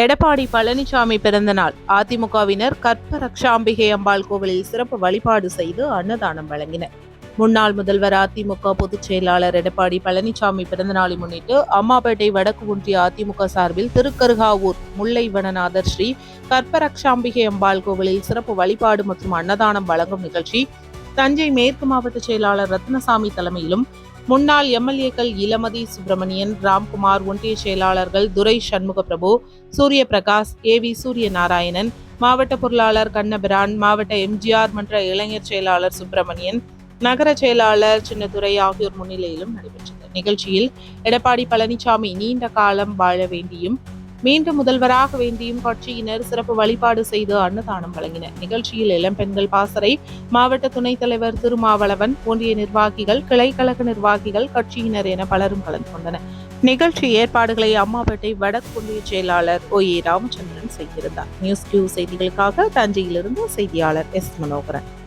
எடப்பாடி பழனிசாமி பிறந்தநாள். அதிமுகவினர் கற்ப ரக்ஷாம்பிகை அம்பாள் கோவிலில் சிறப்பு வழிபாடு செய்து அன்னதானம் வழங்கினர். முன்னாள் முதல்வர் அதிமுக பொதுச் செயலாளர் எடப்பாடி பழனிசாமி பிறந்தநாளை முன்னிட்டு அம்மாபேட்டை வடக்கு ஒன்றிய அதிமுக சார்பில் திருக்கருகாவூர் முல்லை வனநாதர் ஸ்ரீ கற்பரக்ஷாம்பிகை அம்பாள் கோவிலில் சிறப்பு வழிபாடு மற்றும் அன்னதானம் வழங்கும் நிகழ்ச்சி தஞ்சை மேற்கு மாவட்ட செயலாளர் ரத்னசாமி தலைமையிலும் முன்னாள் எம்எல்ஏக்கள் இளமதி சுப்பிரமணியன் ராம்குமார் ஒன்றிய செயலாளர்கள் துரை சண்முக பிரபு சூரிய பிரகாஷ் ஏ வி சூரிய நாராயணன் மாவட்ட பொருளாளர் கண்ணபிரான் மாவட்ட எம்ஜிஆர் மன்ற இளைஞர் செயலாளர் சுப்பிரமணியன் நகர செயலாளர் சின்னதுரை ஆகியோர் முன்னிலையிலும் நடைபெற்றது. நிகழ்ச்சியில் எடப்பாடி பழனிசாமி நீண்ட காலம் வாழ வேண்டியும் மீண்டும் முதல்வராக வேண்டியும் கட்சியினர் சிறப்பு வழிபாடு செய்து அன்னதானம் வழங்கினர். நிகழ்ச்சியில் இளம்பெண்கள் பாசறை மாவட்ட துணைத் தலைவர் திருமாவளவன் ஒன்றிய நிர்வாகிகள் கிளைக்கழக நிர்வாகிகள் கட்சியினர் என பலரும் கலந்து கொண்டனர். நிகழ்ச்சி ஏற்பாடுகளை அம்மாபேட்டை வடக்கு ஒன்றிய செயலாளர் ஓ. ஏ. ராமச்சந்திரன் செய்திருந்தார். நியூஸ் கியூ செய்திகளுக்காக தஞ்சையிலிருந்து செய்தியாளர் எஸ். மனோகரன்.